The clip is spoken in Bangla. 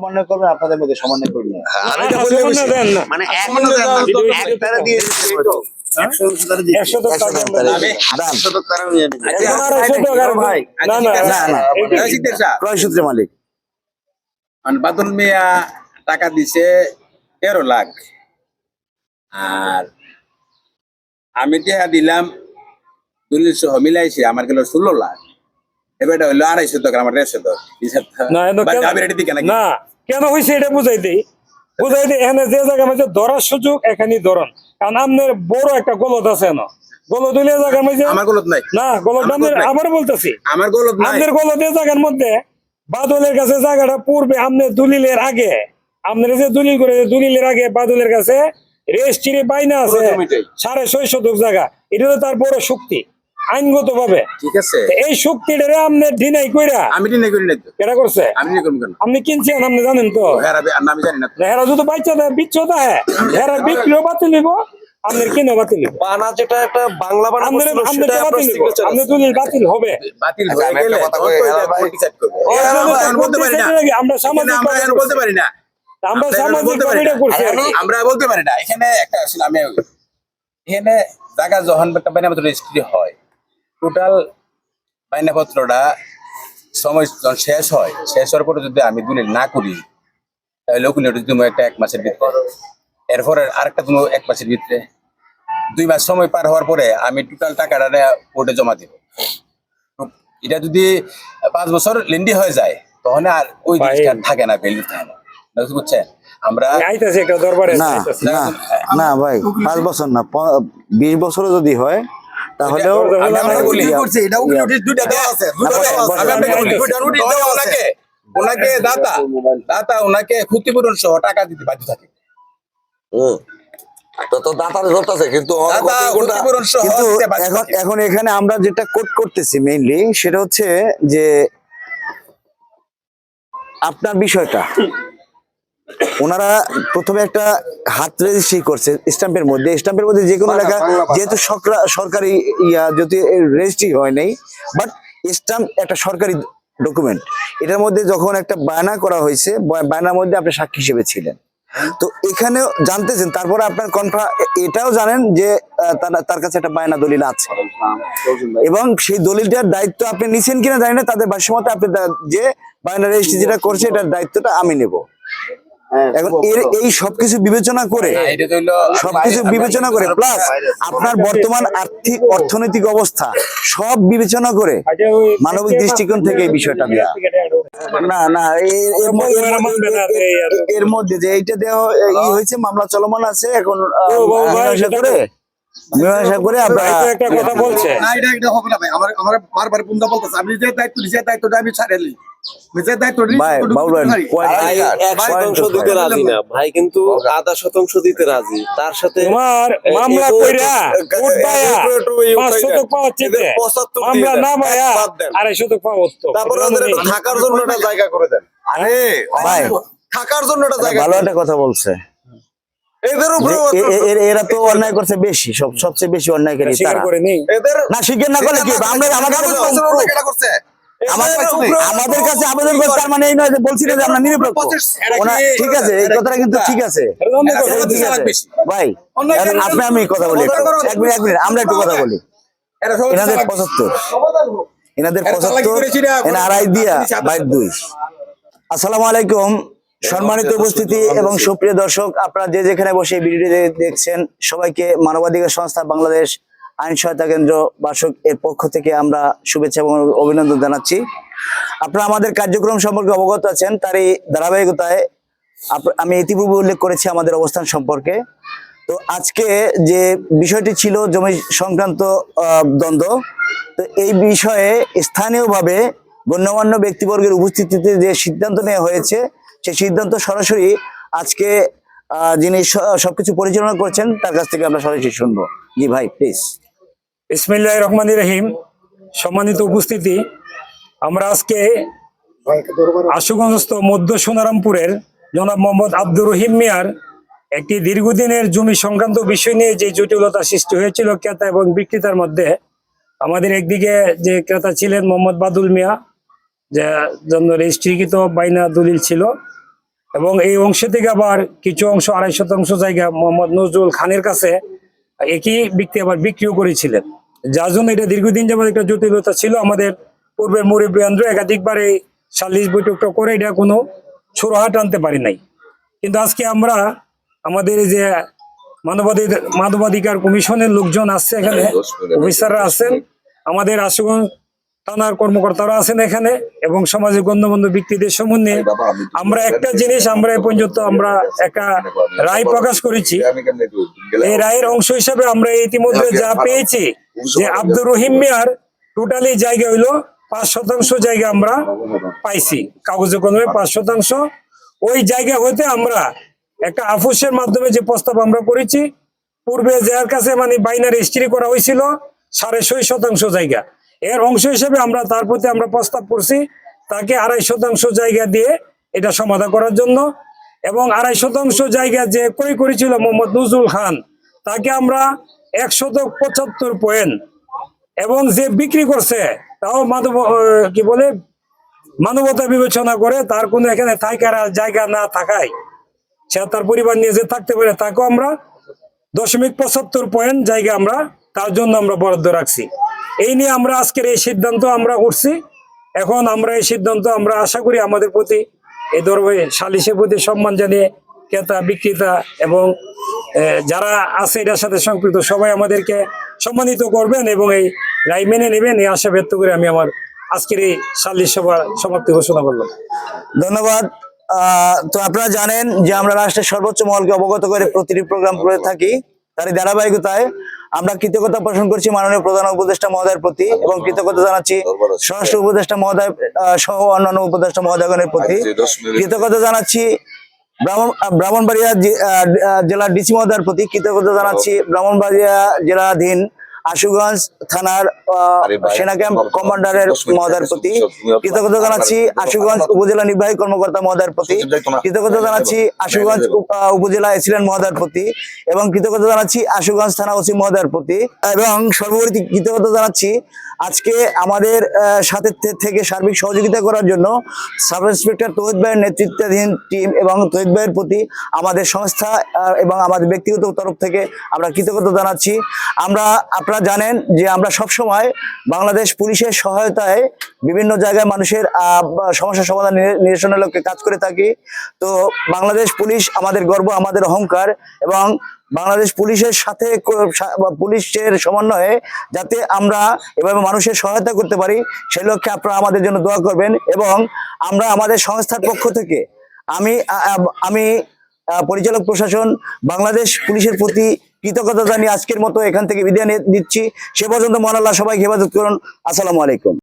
সমন্বয় করবেন আপনাদের মধ্যে সমন্বয় করবেন আমি এটা না। মানে এক তারা দিয়ে টাকা মালিক। বাদল মিয়া দিছে তেরো লাখ। আর আমি দিলাম দলিল সহ মিলাইছি আমার গেল ষোলো লাখ। এবার এটা হইল আড়াইশো টাকা আমার দেড়শো টাকা না কেন- হয়েছে এটা বুঝাই দিই? বুঝাই দিই এখানে যে জায়গা মধ্যে ধরার সুযোগ এখানেই ধরন। কারণ আপনার বড় একটা গলত আছে এনো। গলত হইলে জায়গা মধ্যে আমার গলত নাই। না গলত আমার আপনার গলত নাই। আবার বলতেছি। আমার গলত আপনার গলত জায়গার মধ্যে বাদলের কাছে জায়গাটা পূর্বে আপনার দলিলের আগে আপনার যে দলিল করে দলিলের আগে বাদলের কাছে বাইনা আছে। সাড়ে ছয় শতক জায়গা। এটা তো তার বড় শক্তি। আইনগত ভাবে ঠিক আছে। এই শক্তিটারে আপনি ঢিনাই কইরা। আমি নিয়ে করি নাই তো। কেটা করছে? আমি নিয়ে করব কেন? আপনি কিনছেন আপনি জানেন তো? হ্যাঁ আর আমি জানি না হেরা যদি বাচ্চা দেয় বিচ্ছ দেয়। হেরা বিক্রিও বাতিল নিব কিনে বাতিল বানা যেটা একটা বাংলা বানা বাতিল নিব signature আপনি আছে। বাতিল হবে। বাতিল আচ্ছা, হয়ে গেলে। ও, আমরা আমরা বলতে পারি না। আমরা এখানে সামাজিক আমরা বলতে পারি না। আমরা সামাজিক বলতে পারি কমিটি না। করছি। আমরা বলতে পারি না। এখানে একটা আসলে আমি এখানে জায়গা যখন একটা বাইনাপত্র রেজিস্ট্রি হয় টোটাল বাইনাপত্রটা সময় শেষ হয় শেষ হওয়ার পরে যদি আমি দলিল না করি তাহলে ওটা তুমি একটা এক মাসের ভিতরে। এরপরে আরেকটা তুমি এক মাসের ভিতরে। দুই মাস সময় পার হওয়ার পরে আমি টোটাল টাকাটা কোর্টে জমা দিব। এটা যদি পাঁচ বছর লেন্ডি হয়ে যায় তখন আর ওই জিনিসটা থাকে না ভ্যালু থাকে না। বুঝছেন আমরা একটা দরবারে। না না ভাই পাঁচ বছর না বিশ বছরও যদি হয় তাহলেও ওনাকে, দাতা, দাতা ওনাকে ক্ষতিপূরণ সহ টাকা দিতে বাধ্য থাকে। হুম। তো তো কিন্তু এখন এখানে আমরা যেটা কোট করতেছি মেইনলি সেটা হচ্ছে যে আপনার বিষয়টা। ওনারা প্রথমে একটা হাত রেজিস্ট্রি করছে স্ট্যাম্পের মধ্যে। স্ট্যাম্পের মধ্যে যে কোনো লেখা যেহেতু সরকারি ইয়া যদি রেজিস্ট্রি হয় নাই বাট স্ট্যাম্প একটা সরকারি ডকুমেন্ট এটার মধ্যে যখন একটা বায়না করা হয়েছে বায়নার মধ্যে আপনি সাক্ষী হিসেবে ছিলেন। তো এখানেও জানতেছেন তারপরে আপনার কনফার্ম এটাও জানেন যে তার- তার কাছে একটা বায়না দলিল আছে। এবং সেই দলিলটার দায়িত্ব আপনি নিছেন কিনা জানি না তাদের ভাষ্যমতে আপনি যে বায়না রেজিস্ট্রি যেটা করছে এটার দায়িত্বটা আমি নেব। এখন এর এই সবকিছু বিবেচনা করে হইল সবকিছু বিবেচনা করে প্লাস আপনার বর্তমান আর্থিক অর্থনৈতিক অবস্থা সব বিবেচনা করে আচ্ছা, মানবিক দৃষ্টিকোণ থেকে এই বিষয়টা দেয়া না না এর- মধ্যে- এর- মধ্যে যে এইটা দেওয়া ই হয়েছে মামলা চলমান আছে এখন করে মীমাংসা করে আমরা একটা কথা বলছে। না এটা এটা হবে না ভাই। আমার আমার বারবার বুন্দা বলতেছে। আমি যে দায়িত্ব সেই দায়িত্বটা আমি নিজের নিছি, ভাই ততটুকু বাবুল পারি। ভাই এক শতাংশ দিতে রাজি না ভাই কিন্তু আধা শতাংশ দিতে রাজি তার সাথে তোমার মামলা কইরা এ- কোর্ট পায়া এ- একটু এই পাঁচ শতক পাওয়ার চেয়ে মামলা না পায়া এক বাদ দেন। আড়াই শতক পাওয়া তারপরে থাকার জন্য একটা জায়গা করে দেন আরে ভাই থাকার জন্য একটা জায়গা ভালো একটা কথা বলছে এরা তো অন্যায় করছে বেশি সব সবচেয়ে বেশি অন্যায়কারী না স্বীকার না করলে কি আমরা আমাদের করছে আমাদের কাছে আবেদন করছে তার মানে এই নয় যে বলছি না যে আমরা নিরপেক্ষ। ঠিক আছে এই কথাটা কিন্তু ঠিক আছে। ভাই আপনি আমি কথা বলি এক মিনিট এক মিনিট আমরা একটু কথা বলি। এনাদের পঁচাত্তর। এনাদের পঁচাত্তর এনা আড়াই দিয়া দুই। আসসালামু আলাইকুম। সম্মানিত উপস্থিতি এবং সুপ্রিয় দর্শক আপনারা যে যেখানে বসে এই ভিডিওটি দেখছেন সবাইকে মানবাধিকার সংস্থা বাংলাদেশ আইন সহায়তা কেন্দ্র বাসক এর পক্ষ থেকে আমরা শুভেচ্ছা এবং অভিনন্দন জানাচ্ছি। আপনারা আমাদের কার্যক্রম সম্পর্কে অবগত আছেন, তারই ধারাবাহিকতায় আমি ইতিপূর্বে উল্লেখ করেছি আমাদের অবস্থান সম্পর্কে। তো আজকে যে বিষয়টি ছিল জমি সংক্রান্ত দ্বন্দ্ব, তো এই বিষয়ে স্থানীয়ভাবে গণ্যমান্য ব্যক্তিবর্গের উপস্থিতিতে যে সিদ্ধান্ত নেওয়া হয়েছে, সেই সিদ্ধান্ত সরাসরি আজকে যিনি সবকিছু পরিচালনা করছেন, তার কাছ থেকে আমরা সরাসরি শুনব। জি ভাই প্লিজ ইসমিল্লাহ রহমান রহিম। সম্মানিত উপস্থিতি, আমরা আজকে আশুগঞ্জস্থ মধ্য সোনারামপুরের জনাব মোহাম্মদ আব্দুর রহিম মিয়ার একটি দীর্ঘদিনের জমি সংক্রান্ত বিষয় নিয়ে যে জটিলতা সৃষ্টি হয়েছিল ক্রেতা এবং বিক্রেতার মধ্যে, আমাদের একদিকে যে ক্রেতা ছিলেন মোহাম্মদ বাদুল মিয়া, যে জন্য রেজিস্ট্রিকৃত বাইনা দলিল ছিল, এবং এই অংশ থেকে আবার কিছু অংশ, আড়াই শতাংশ জায়গা মোহাম্মদ নজরুল খানের কাছে একই ব্যক্তি আবার বিক্রিও করেছিলেন। যার জন্য এটা দীর্ঘদিন যাবত একটা জটিলতা ছিল। আমাদের পূর্বের মুরব্বীন্দ্র একাধিকবার এই সালিশ বৈঠকটা করে এটা কোনো সুরাহা আনতে পারি নাই। কিন্তু আজকে আমরা আমাদের যে মানবাধিকার মানবাধিকার কমিশনের লোকজন আসছে এখানে অফিসাররা আছেন আমাদের আশুগঞ্জ থানার কর্মকর্তারা আছেন এখানে এবং সমাজের গণ্যমান্য ব্যক্তিদের সম্বন্ধে আমরা একটা জিনিস আমরা এ পর্যন্ত আমরা একটা রায় প্রকাশ করেছি। এই রায়ের অংশ হিসাবে আমরা ইতিমধ্যে যা পেয়েছি যে আব্দুর রহিম মিয়ার টোটালি জায়গা হইল পাঁচ শতাংশ জায়গা আমরা পাইছি কাগজে কলমে পাঁচ শতাংশ। ওই জায়গা হইতে আমরা একটা আফুসের মাধ্যমে যে প্রস্তাব আমরা করেছি পূর্বে যার কাছে মানে বাইনারি রেজিস্ট্রি করা হয়েছিল সাড়ে ছয় শতাংশ জায়গা। এর অংশ হিসেবে আমরা তার প্রতি আমরা প্রস্তাব করছি তাকে আড়াই শতাংশ জায়গা দিয়ে এটা সমাধান করার জন্য। এবং আড়াই শতাংশ জায়গা যে ক্রয় করেছিল মোহাম্মদ নজরুল খান তাকে আমরা একশত পঁচাত্তর পয়েন্ট এবং যে বিক্রি করছে, তাও মানব কি বলে, মানবতা বিবেচনা করে তার কোনো এখানে থাকার জায়গা না থাকায় সে তার পরিবার নিয়ে যে থাকতে পারে, তাকেও আমরা দশমিক পঁচাত্তর পয়েন্ট জায়গা আমরা, তার জন্য আমরা বরাদ্দ রাখছি। এই নিয়ে আমরা আজকের এই সিদ্ধান্ত আমরা করছি। এখন আমরা এই সিদ্ধান্ত আমরা আশা করি আমাদের প্রতি এই ধরবে সালিশের প্রতি সম্মান জানিয়ে ক্রেতা, বিক্রেতা এবং যারা আছে এটার সাথে সম্পৃক্ত সবাই আমাদেরকে সম্মানিত করবেন এবং এই রায় মেনে নেবেন এই আশা ব্যক্ত করে আমি আমার আজকের এই সালিশ সভা সমাপ্তি ঘোষণা করলাম। ধন্যবাদ। আহ, তো আপনারা জানেন যে আমরা রাষ্ট্রের সর্বোচ্চ মহলকে অবগত করে প্রতিটি প্রোগ্রাম করে থাকি তারই ধারাবাহিকতায় আমরা কৃতজ্ঞতা পোষণ করছি মাননীয় প্রধান উপদেষ্টা মহোদয়ের প্রতি এবং কৃতজ্ঞতা জানাচ্ছি স্বরাষ্ট্র উপদেষ্টা মহোদয় আহ, সহ অন্যান্য উপদেষ্টা মহোদয়গণের প্রতি। কৃতজ্ঞতা জানাচ্ছি ব্রাহ্মণবাড়িয়া জে- আহ, আহ, জেলার ডিসি মহোদয়ের প্রতি কৃতজ্ঞতা জানাচ্ছি। ব্রাহ্মণবাড়িয়া জেলাধীন আশুগঞ্জ থানার সেনা ক্যাম্প কমান্ডারের মহোদয়ের প্রতি কৃতজ্ঞতা জানাচ্ছি আশুগঞ্জ উপজেলা নির্বাহী কর্মকর্তা মহোদয়ের প্রতি কৃতজ্ঞতা জানাচ্ছি আশুগঞ্জ উপজেলা এসিলেন্ট মহোদয়ের প্রতি এবং কৃতজ্ঞতা জানাচ্ছি আশুগঞ্জ থানা ওসি মহোদয়ের প্রতি এবং সর্বোপরি কৃতজ্ঞতা জানাচ্ছি আজকে আমাদের সাথে থেকে সার্বিক সহযোগিতা করার জন্য সাব ইন্সপেক্টর তহিদ ভাইয়ের নেতৃত্বাধীন টিম এবং তহিদ ভাইয়ের প্রতি আমাদের সংস্থা এবং আমাদের ব্যক্তিগত তরফ থেকে আমরা কৃতজ্ঞতা জানাচ্ছি। আমরা আপনারা জানেন যে আমরা সব সময় বাংলাদেশ পুলিশের সহায়তায় বিভিন্ন জায়গায় মানুষের সমস্যা সমাধান নিরসনের লক্ষ্যে কাজ করে থাকি। তো বাংলাদেশ পুলিশ আমাদের গর্ব, আমাদের অহংকার এবং বাংলাদেশ পুলিশের সাথে সা- পুলিশের সমন্বয়ে যাতে আমরা এভাবে মানুষের সহায়তা করতে পারি, সেই লক্ষ্যে আপনারা আমাদের জন্য দোয়া করবেন এবং আমরা আমাদের সংস্থার পক্ষ থেকে আমি আমি পরিচালক প্রশাসন, বাংলাদেশ পুলিশের প্রতি কৃতজ্ঞতা জানিয়ে আজকের মতো এখান থেকে বিদায় নিচ্ছি। সে পর্যন্ত মহান আল্লাহ সবাইকে হেফাজত করুন। আসসালামু আলাইকুম।